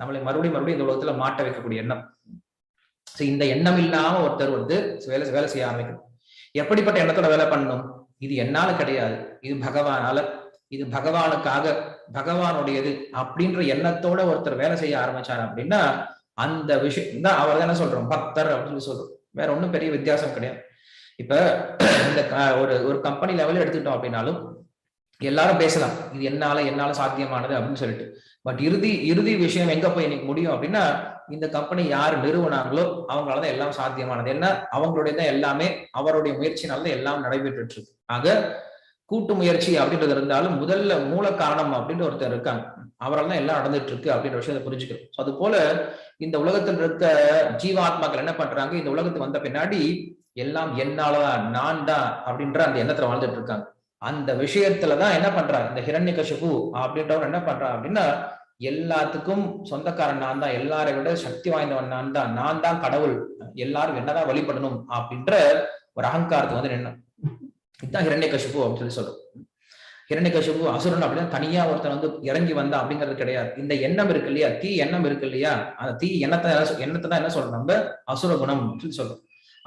நம்மளை மறுபடியும் மறுபடியும் இந்த உலகத்துல மாட்ட வைக்கக்கூடிய எண்ணம். ஸோ இந்த எண்ணம் இல்லாம ஒருத்தர் வந்து வேலை வேலை செய்ய ஆரம்பிக்கணும். எப்படிப்பட்ட எண்ணத்தோட வேலை பண்ணணும்? இது என்னால கிடையாது. இது பகவானால இது பகவானுக்காக பகவானுடையது அப்படின்ற எண்ணத்தோட ஒருத்தர் வேலை செய்ய ஆரம்பிச்சாரு அப்படின்னா அந்த விஷயம் தான் அவர் என்ன சொல்றோம் பக்தர் அப்படின்னு சொல்லி சொல்றோம். வேற ஒன்றும் பெரிய வித்தியாசம் கிடையாது. இப்ப இந்த ஒரு ஒரு கம்பெனி லெவலில் எடுத்துக்கிட்டோம் அப்படின்னாலும் எல்லாரும் பேசலாம். இது என்னால என்னால சாத்தியமானது அப்படின்னு சொல்லிட்டு. பட் இறுதி இறுதி விஷயம் எங்க போய் இன்னைக்கு முடியும் அப்படின்னா இந்த கம்பெனி யார் நிறுவனாங்களோ அவங்களாலதான் எல்லாம் சாத்தியமானது. என்ன அவங்களுடைய தான் எல்லாமே அவருடைய முயற்சினால்தான் எல்லாம் நடைபெற்று இருக்கு ஆக கூட்டு முயற்சி அப்படின்றது இருந்தாலும் முதல்ல மூல காரணம் அப்படின்ற ஒருத்தர் இருக்காங்க. அவரால் தான் எல்லாம் நடந்துட்டு இருக்கு அப்படின்ற விஷயத்தை புரிஞ்சுக்கிறோம். அது போல இந்த உலகத்தில் இருக்க ஜீவாத்மாக்கள் என்ன பண்றாங்க? இந்த உலகத்துக்கு வந்த பின்னாடி எல்லாம் என்னாலதான் நான் தான் அப்படின்ற அந்த எண்ணத்துல வாழ்ந்துட்டு இருக்காங்க அந்த விஷயத்துலதான் என்ன பண்றாங்க இந்த ஹிரண்ய கஷபு அப்படின்றவர் என்ன பண்றான் அப்படின்னா எல்லாத்துக்கும் சொந்தக்காரன் நான் தான் எல்லாரை விட சக்தி வாய்ந்தவன் நான் தான் நான் தான் கடவுள் எல்லாரும் என்னதான் வழிபடணும் அப்படின்ற ஒரு அகங்காரத்துக்கு வந்து நின்று இதுதான் ஹிரண்ய கஷிப்பு அப்படின்னு சொல்லி சொல்றோம். ஹிரண்ய கஷிப்பு அசுரன் அப்படின்னா தனியா ஒருத்தன் வந்து இறங்கி வந்தா அப்படிங்கிறது கிடையாது. இந்த எண்ணம் இருக்கு இல்லையா? தீ எண்ணம் இருக்கு இல்லையா? அந்த தீ எண்ணத்தை எண்ணத்தை தான் என்ன சொல்றோம் நம்ம? அசுர குணம் சொல்லி சொல்றோம்.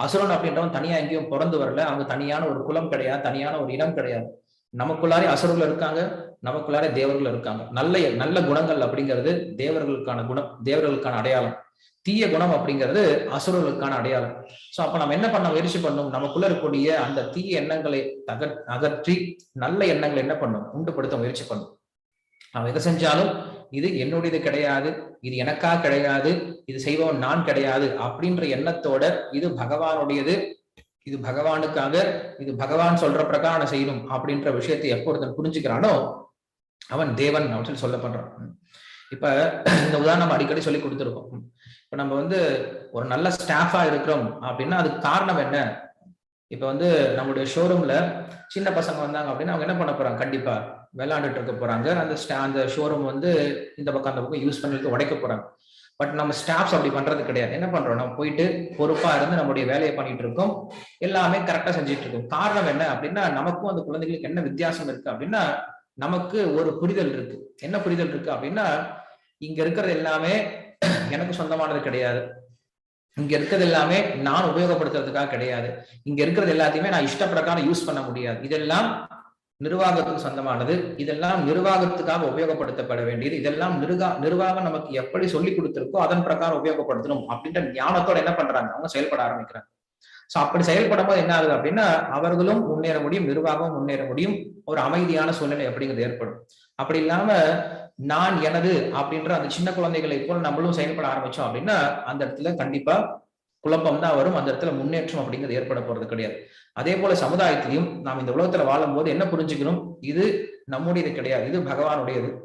அசுரன் அப்படின்றவன் தனியா எங்கேயும் பிறந்து வரல. அவங்க தனியான ஒரு குலம் கிடையாது. தனியான ஒரு இனம் கிடையாது. நமக்குள்ளாரே அசுரர்கள் இருக்காங்க. நமக்குள்ளாரே தேவர்கள் இருக்காங்க. நல்ல நல்ல குணங்கள் அப்படிங்கிறது தேவர்களுக்கான குணம் தேவர்களுக்கான அடையாளம். தீய குணம் அப்படிங்கிறது அசுரர்களுக்கான அடையாளம். சோ அப்ப நம்ம என்ன பண்ண முயற்சி பண்ணும் நமக்குள்ள இருக்கக்கூடிய அந்த தீய எண்ணங்களை தக அகற்றி நல்ல எண்ணங்களை என்ன பண்ணும் உண்டுபடுத்த முயற்சி பண்ணும் அவன் எதை செஞ்சாலும் இது என்னுடையது கிடையாது இது எனக்கா கிடையாது இது செய்பவன் நான் கிடையாது அப்படின்ற எண்ணத்தோட இது பகவானுடையது. இது பகவானுக்காக இது பகவான் சொல்ற பிரகாரம் செய்யணும் அப்படின்ற விஷயத்தை எப்போ ஒருத்தன் புரிஞ்சுக்கிறானோ அவன் தேவன் அப்படின்னு சொல்லி சொல்லப்படுறான். இப்ப இந்த உதாரணம் அடிக்கடி சொல்லி கொடுத்துருக்கோம். இப்ப நம்ம வந்து ஒரு நல்ல ஸ்டாஃபா இருக்கிறோம் அப்படின்னா அதுக்கு காரணம் என்ன? இப்போ வந்து நம்மளுடைய ஷோரூம்ல சின்ன பசங்க வந்தாங்க அப்படின்னா அவங்க என்ன பண்ண போறாங்க? கண்டிப்பா விளையாண்டுட்டு இருக்க போறாங்க. அந்த அந்த ஷோரூம் வந்து இந்த பக்கம் அந்த பக்கம் யூஸ் பண்ணுறதுக்கு உடைக்க போறாங்க. பட் நம்ம ஸ்டாஃப்ஸ் அப்படி பண்றது கிடையாது. என்ன பண்றோம்? நம்ம போயிட்டு பொறுப்பா இருந்து நம்மளுடைய வேலையை பண்ணிட்டு இருக்கோம். எல்லாமே கரெக்டா செஞ்சுட்டு இருக்கோம். காரணம் என்ன அப்படின்னா நமக்கும் அந்த குழந்தைகளுக்கு என்ன வித்தியாசம் இருக்கு அப்படின்னா நமக்கு ஒரு புரிதல் இருக்கு. என்ன புரிதல் இருக்கு அப்படின்னா இங்க இருக்கிறது எல்லாமே எனக்கு சொந்தமானது கிடையாது. இங்க இருக்கிறது எல்லாமே நான் உபயோகப்படுத்துறதுக்காக கிடையாது. இங்க இருக்கிறது எல்லாத்தையுமே நான் இஷ்டப்பிரகாரம் யூஸ் பண்ண முடியாது. இதெல்லாம் நிர்வாகத்துக்கு சொந்தமானது. இதெல்லாம் நிர்வாகத்துக்காக உபயோகப்படுத்தப்பட வேண்டியது. இதெல்லாம் நிர்வா நிர்வாகம் நமக்கு எப்படி சொல்லி கொடுத்திருக்கோ அதன் பிரகாரம் உபயோகப்படுத்தணும் அப்படின்ற ஞானத்தோட என்ன பண்றாங்க? அவங்க செயல்பட ஆரம்பிக்கிறாங்க. சோ அப்படி செயல்படும் போது என்ன ஆகுது அப்படின்னா அவர்களும் முன்னேற முடியும் நிர்வாகமும் முன்னேற முடியும். ஒரு அமைதியான சூழ்நிலை அப்படிங்கிறது ஏற்படும். அப்படி இல்லாம நான் எனது அப்படின்ற அந்த சின்ன குழந்தைகளை போல் நம்மளும் செயல்பட ஆரம்பிச்சோம் அப்படின்னா அந்த இடத்துல கண்டிப்பா குழப்பம் தான் வரும். அந்த இடத்துல முன்னேற்றம் அப்படிங்கிறது ஏற்பட போறது கிடையாது. அதே போல சமுதாயத்திலையும் நாம் இந்த உலகத்துல வாழும் போது என்ன புரிஞ்சுக்கணும்? இது நம்முடையது கிடையாது. இது பகவானுடையது.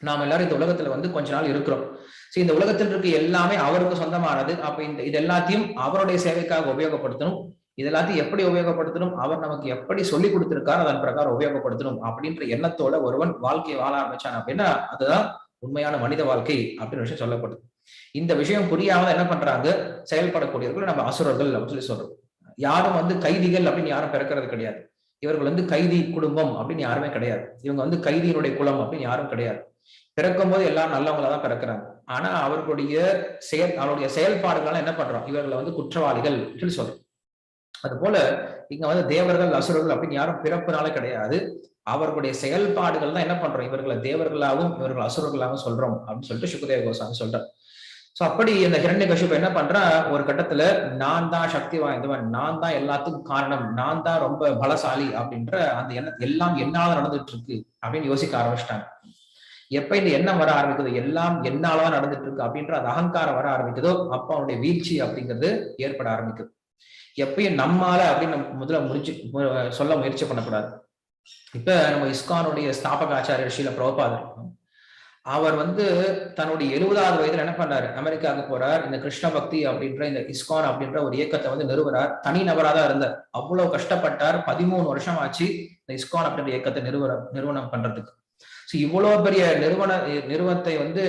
நாம் எல்லாரும் இந்த உலகத்துல வந்து கொஞ்ச நாள் இருக்கிறோம். சரி இந்த உலகத்தில் இருக்க எல்லாமே அவருக்கு சொந்தமானது. அப்ப இந்த இது எல்லாத்தையும் அவருடைய சேவைக்காக உபயோகப்படுத்தணும். இதெல்லாத்தையும் எப்படி உபயோகப்படுத்தணும்? அவர் நமக்கு எப்படி சொல்லி கொடுத்திருக்காரு அதன் பிரகாரம் உபயோகப்படுத்தணும் அப்படின்ற எண்ணத்தோட ஒருவன் வாழ்க்கையை வாழ ஆரம்பிச்சான் அப்படின்னா அதுதான் உண்மையான மனித வாழ்க்கை அப்படின்னு விஷயம் சொல்லப்படுது இந்த விஷயம் புரியாம என்ன பண்றாங்க? செயல்படக்கூடியவர்கள் நம்ம அசுரர்கள் அப்படின்னு சொல்லி சொல்றோம். யாரும் வந்து கைதிகள் அப்படின்னு யாரும் பிறக்கிறது கிடையாது. இவர்கள் வந்து கைதி குடும்பம் அப்படின்னு யாருமே கிடையாது. இவங்க வந்து கைதியினுடைய குலம் அப்படின்னு யாரும் கிடையாது. பிறக்கும் போது எல்லாரும் நல்லவங்களா தான் பிறக்கிறாங்க. ஆனா அவர்களுடைய செயல் அவருடைய செயல்பாடுகள் என்ன பண்றோம்? இவர்களை வந்து குற்றவாளிகள் சொல்லி சொல்றோம். அது போல இங்க வந்து தேவர்கள் அசுரர்கள் அப்படின்னு யாரும் பிறப்புனால கிடையாது. அவர்களுடைய செயல்பாடுகள் தான் என்ன பண்றோம்? இவர்களை தேவர்களாகவும் இவர்கள் அசுரர்களாகவும் சொல்றோம் அப்படின்னு சொல்லிட்டு சுகதேவ கோசாமி சொல்றார். சோ அப்படி இந்த ஹிரண்ய கஷிப்பு என்ன பண்றா? ஒரு கட்டத்துல நான் தான் சக்தி வாய்ந்தவன் நான் தான் எல்லாத்துக்கும் காரணம் நான் தான் ரொம்ப பலசாலி அப்படின்ற அந்த எண்ணம் எல்லாம் என்னால நடந்துட்டு இருக்கு அப்படின்னு யோசிக்க ஆரம்பிச்சிட்டாங்க. எப்ப இந்த எண்ணம் வர ஆரம்பிக்குதோ? எல்லாம் என்னாலதான் நடந்துட்டு இருக்கு அப்படின்ற அந்த அகங்காரம் வர ஆரம்பிக்குதோ அப்ப அவனுடைய வீழ்ச்சி அப்படிங்கிறது ஏற்பட ஆரம்பிக்குது. எப்பயும் நம்மால அப்படின்னு நம்ம முதல்ல முடிச்சு சொல்ல முயற்சி பண்ணக்கூடாது. இப்ப நம்ம இஸ்கானுடைய ஸ்தாபக ஆச்சாரியர் ஸ்ரீல பிரபுபாதர் அவர் வந்து தன்னுடைய எழுபதாவது வயதுல என்ன பண்ணாரு? அமெரிக்காவுக்கு போறார். இந்த கிருஷ்ண பக்தி அப்படின்ற இந்த இஸ்கான் அப்படின்ற ஒரு இயக்கத்தை வந்து நிறுவனார் தனி நபரா தான் இருந்தார். அவ்வளவு கஷ்டப்பட்டார். பதிமூணு வருஷம் ஆச்சு இந்த இஸ்கான் அப்படின்ற இயக்கத்தை நிறுவன நிறுவனம் பண்றதுக்கு. ஸோ இவ்வளவு பெரிய நிறுவன நிறுவனத்தை வந்து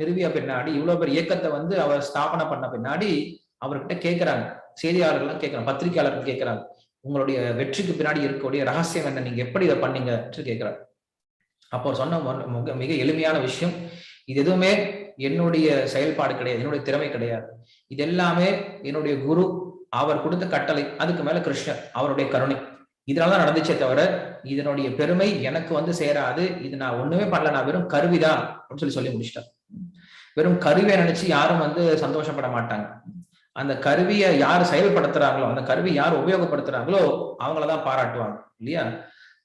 நிறுவிய பின்னாடி இவ்வளவு பெரிய இயக்கத்தை வந்து அவர் ஸ்தாபனை பண்ண பின்னாடி அவர்கிட்ட கேட்கிறாங்க செய்தியாளர்கள்லாம் கேட்கிறாங்க பத்திரிகையாளர்கள் கேட்கிறாங்க. உங்களுடைய வெற்றிக்கு பின்னாடி இருக்கக்கூடிய ரகசியம் என்ன? நீங்க எப்படி இதை பண்ணீங்க? கேட்கிறாரு. அப்போ சொன்ன மிக மிக எளிமையான விஷயம் இது எதுவுமே என்னுடைய செயல்பாடு கிடையாது என்னுடைய திறமை கிடையாது. இது எல்லாமே என்னுடைய குரு அவர் கொடுத்த கட்டளை அதுக்கு மேல கிருஷ்ணர் அவருடைய கருணை. இதனாலதான் நடந்துச்சே தவிர இதனுடைய பெருமை எனக்கு வந்து சேராது இது நான் ஒண்ணுமே பண்ணல நான் வெறும் கருவிதான் அப்படின்னு சொல்லி சொல்லி முடிச்சிட்டேன் வெறும் கருவியை நினைச்சு யாரும் வந்து சந்தோஷப்பட மாட்டாங்க. அந்த கருவியை யார் செயல்படுத்துறாங்களோ அந்த கருவி யார் உபயோகப்படுத்துறாங்களோ அவங்களதான் பாராட்டுவாங்க இல்லையா?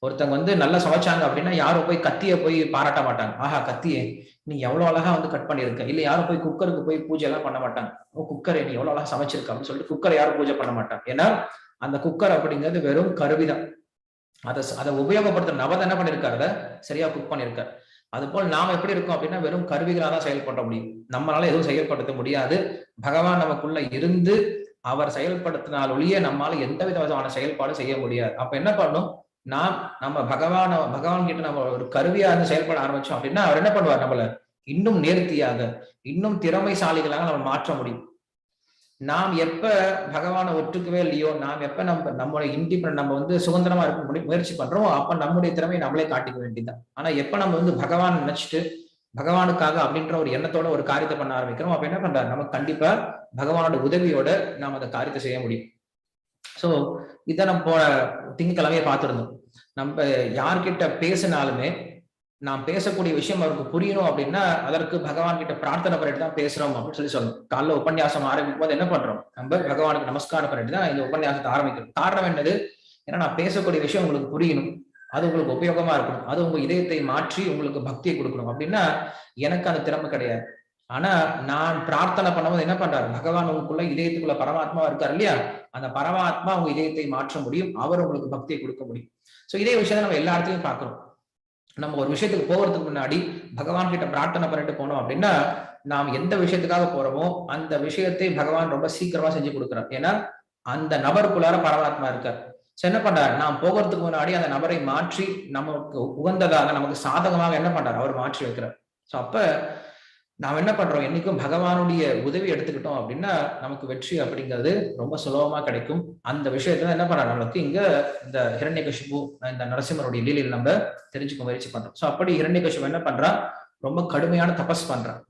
ஒருத்தவங்க வந்து நல்லா சமைச்சாங்க அப்படின்னா யாரும் போய் கத்திய போய் பாராட்ட மாட்டாங்க. ஆஹா கத்தியே நீ எவ்வளவு அழகா வந்து கட் பண்ணிருக்க இல்ல யாரும் போய் குக்கருக்கு போய் பூஜை எல்லாம் பண்ண மாட்டாங்க. ஓ குக்கரை நீ எவ்வளவு அழகா சமைச்சிருக்க அப்படின்னு சொல்லிட்டு குக்கரை யாரும் பூஜை பண்ண மாட்டாங்க. ஏன்னா அந்த குக்கர் அப்படிங்கிறது வெறும் கருவிதான். அதை அதை உபயோகப்படுத்துற நபர் என்ன பண்ணிருக்காரு? அதை சரியா குக் பண்ணிருக்காரு. அது போல் நாம் எப்படி இருக்கோம் அப்படின்னா வெறும் கருவிகளாக தான் செயல்பட முடியும். நம்மளால எதுவும் செயல்படுத்த முடியாது. பகவான் நமக்குள்ள இருந்து அவர் செயல்படுத்தினால் ஒழிய நம்மளால எந்த விதமான செயல்பாடும் செய்ய முடியாது. அப்ப என்ன பண்ணும் நாம் நம்ம பகவான பகவான் கிட்ட நம்ம ஒரு கருவியா இருந்து செயல்பட ஆரம்பிச்சோம் அப்படின்னா அவர் என்ன பண்ணுவார் நம்மள? இன்னும் நேர்த்தியாக இன்னும் திறமைசாலிகளாக நம்ம மாற்ற முடியும். நாம் எப்ப பகவானை ஒற்றுக்கவே இல்லையோ நாம் எப்ப நம்ம நம்மளோட இண்டிபெண்ட் நம்ம வந்து சுதந்திரமா இருக்க முயற்சி பண்றோம் அப்ப நம்முடைய திறமையை நம்மளே காட்டிக்க வேண்டியதுதான். ஆனா எப்ப நம்ம வந்து பகவான் நினைச்சிட்டு பகவானுக்காக அப்படின்ற ஒரு எண்ணத்தோட ஒரு காரியத்தை பண்ண ஆரம்பிக்கிறோம் அப்ப என்ன பண்றாரு? நமக்கு கண்டிப்பா பகவானோட உதவியோட நாம் அந்த காரியத்தை செய்ய முடியும். சோ இதை நம்ம போன திங்கக்கிழமையே பார்த்துருந்தோம். நம்ம யார்கிட்ட பேசினாலுமே நாம் பேசக்கூடிய விஷயம் அவருக்கு புரியணும் அப்படின்னா அதற்கு பகவான் கிட்ட பிரார்த்தனை பண்ணிட்டு தான் பேசுறோம் அப்படின்னு சொல்லி சொல்லணும். காலைல உபன்யாசம் ஆரம்பிக்கும் போது என்ன பண்றோம்? நம்ம பகவானுக்கு நமஸ்காரம் பண்ணிட்டு தான் இந்த உபன்யாசத்தை ஆரம்பிக்கிறோம். காரணம் என்னது? ஏன்னா நான் பேசக்கூடிய விஷயம் உங்களுக்கு புரியணும். அது உங்களுக்கு உபயோகமா இருக்கணும். அது உங்க இதயத்தை மாற்றி உங்களுக்கு பக்தியை கொடுக்கணும். அப்படின்னா எனக்கு அந்த திறமை கிடையாது. ஆனா நான் பிரார்த்தனை பண்ணும்போது என்ன பண்றாரு? பகவான் உங்களுக்குள்ள இதயத்துக்குள்ள பரமாத்மா இருக்காரு இல்லையா? அந்த பரமாத்மா உங்க இதயத்தை மாற்ற முடியும். அவர் உங்களுக்கு பக்தியை கொடுக்க முடியும். சோ இதே விஷயத்த நம்ம எல்லா இடத்துலையும் பாக்குறோம் நம்ம ஒரு விஷயத்துக்கு போகிறதுக்கு முன்னாடி பகவான் கிட்ட பிரார்த்தனை பண்ணிட்டு போனோம் அப்படின்னா நாம் எந்த விஷயத்துக்காக போறோமோ அந்த விஷயத்தை பகவான் ரொம்ப சீக்கிரமா செஞ்சு கொடுக்குறார். ஏன்னா அந்த நபருக்குள்ளார பரமாத்மா இருக்கார். சோ என்ன பண்றாரு? நாம் போகிறதுக்கு முன்னாடி அந்த நபரை மாற்றி நமக்கு உகந்ததாக நமக்கு சாதகமாக என்ன பண்றாரு? அவர் மாற்றி வைக்கிறார். சோ அப்ப நாம் என்ன பண்றோம்? என்னைக்கும் பகவானுடைய உதவி எடுத்துக்கிட்டோம் அப்படின்னா நமக்கு வெற்றி அப்படிங்கிறது ரொம்ப சுலபமா கிடைக்கும். அந்த விஷயத்துல என்ன பண்றாரு நம்மளுக்கு இங்க இந்த ஹிரண்யகசிபு இந்த நரசிம்மருடைய லீலையில் நம்ம தெரிஞ்சுக்க முயற்சி பண்றோம். ஸோ அப்படி ஹிரண்யகசிபு என்ன பண்றான்? ரொம்ப கடுமையான தபஸ் பண்றான்.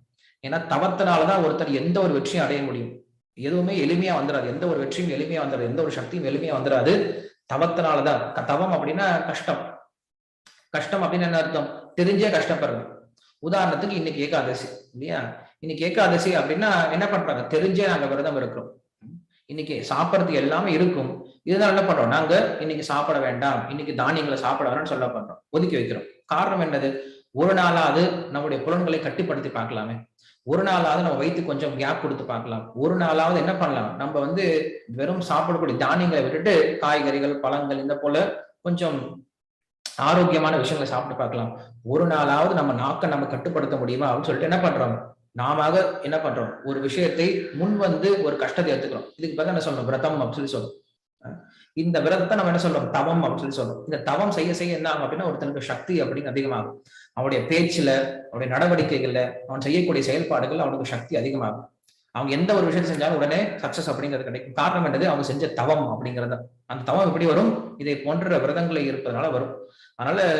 ஏன்னா தவத்தினாலதான் ஒருத்தர் எந்த ஒரு வெற்றியும் அடைய முடியும். எதுவுமே எளிமையா வந்துடாது எந்த ஒரு வெற்றியும் எளிமையா வந்துடாது எந்த ஒரு சக்தியும் எளிமையா வந்துடாது தவத்தினாலதான். தவம் அப்படின்னா கஷ்டம். கஷ்டம் அப்படின்னு என்ன அர்த்தம்? தெரிஞ்சே கஷ்டப்படுறது. உதாரணத்துக்கு இன்னைக்கு ஏகாதசி இல்லையா? இன்னைக்கு ஏகாதசி அப்படின்னா என்ன பண்றாங்க? தெரிஞ்சே நாங்க விரதம் இருக்கிறோம். இன்னைக்கு சாப்பிட்றது எல்லாமே இருக்கும். இதனால என்ன பண்றோம்? நாங்க இன்னைக்கு சாப்பிட வேண்டாம். இன்னைக்கு தானியங்களை சாப்பிட வேணும்னு சொல்ல பண்றோம். ஒதுக்கி வைக்கிறோம். காரணம் என்னது? ஒரு நாளாவது நம்முடைய புலன்களை கட்டுப்படுத்தி பார்க்கலாமே. ஒரு நாளாவது நம்ம வயிற்று கொஞ்சம் கேப் கொடுத்து பார்க்கலாம். ஒரு நாளாவது என்ன பண்ணலாம்? நம்ம வந்து வெறும் சாப்பிடக்கூடிய தானியங்களை விட்டுட்டு காய்கறிகள் பழங்கள் இந்த போல கொஞ்சம் ஆரோக்கியமான விஷயங்களை சாப்பிட்டு பார்க்கலாம். ஒரு நாளாவது நம்ம நாக்கை நம்ம கட்டுப்படுத்த முடியுமா அப்படின்னு சொல்லிட்டு என்ன பண்றோம்? நாம என்ன பண்றோம்? ஒரு விஷயத்தை முன் வந்து ஒரு கஷ்டத்தை எடுத்துக்கிறோம். இதுக்கு பதிலா என்ன சொல்லணும்? விரதம் அப்படின்னு சொல்லி சொல்றோம் இந்த விரதத்தை நம்ம என்ன சொல்றோம்? தவம் அப்படின்னு சொல்லி சொல்றோம் இந்த தவம் செய்ய செய்ய என்ன ஆகும் அப்படின்னா ஒருத்தனுக்கு சக்தி அப்படிங்க அதிகமாகும். அவனுடைய பேச்சுல அவனுடைய நடவடிக்கைகள்ல அவன் செய்யக்கூடிய செயல்பாடுகள் அவனுக்கு சக்தி அதிகமாகும். அவங்க எந்த ஒரு விஷயம் செஞ்சாலும் உடனே சக்சஸ் அப்படிங்கிறது கிடைக்கும். காரணம் என்னது? அவங்க செஞ்ச தவம் அப்படிங்கிறது அந்த தவம் எப்படி வரும்? இதை போன்ற விரதங்களை இருப்பதனால வரும். அதனால